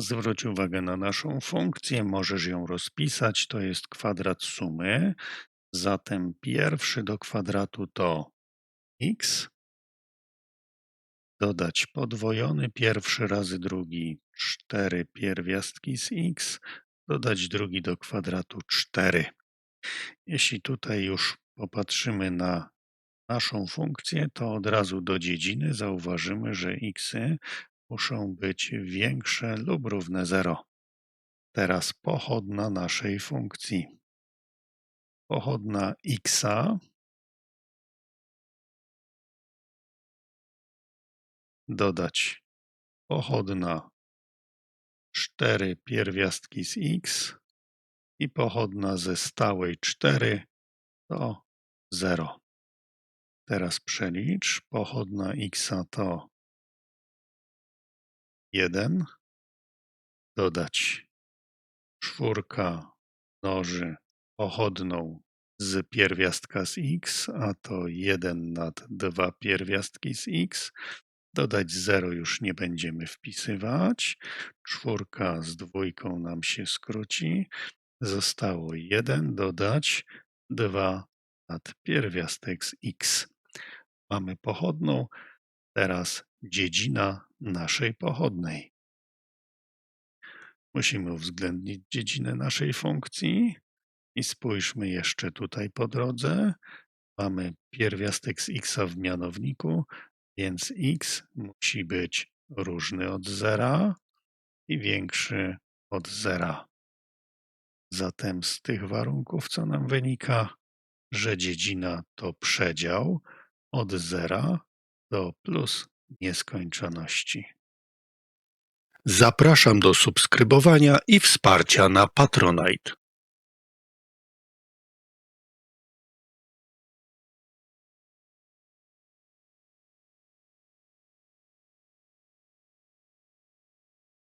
Zwróć uwagę na naszą funkcję, możesz ją rozpisać, to jest kwadrat sumy. Zatem pierwszy do kwadratu to x, dodać podwojony pierwszy razy drugi 4 pierwiastki z x, dodać drugi do kwadratu 4. Jeśli tutaj już popatrzymy na naszą funkcję, to od razu do dziedziny zauważymy, że xy muszą być większe lub równe 0. Teraz pochodna naszej funkcji. Pochodna xa dodać pochodna 4 pierwiastki z x i pochodna ze stałej 4 to 0. Teraz przelicz. Pochodna x to 1. Dodać czwórka mnoży pochodną z pierwiastka z x, a to 1 nad 2 pierwiastki z x. Dodać 0 już nie będziemy wpisywać. Czwórka z dwójką nam się skróci. Zostało 1 dodać 2 nad pierwiastek z x. Mamy pochodną, teraz dziedzina naszej pochodnej. Musimy uwzględnić dziedzinę naszej funkcji i spójrzmy jeszcze tutaj po drodze. Mamy pierwiastek z x w mianowniku, więc x musi być różny od zera i większy od zera. Zatem z tych warunków, co nam wynika, że dziedzina to przedział od zera do plus nieskończoności. Zapraszam do subskrybowania i wsparcia na Patronite.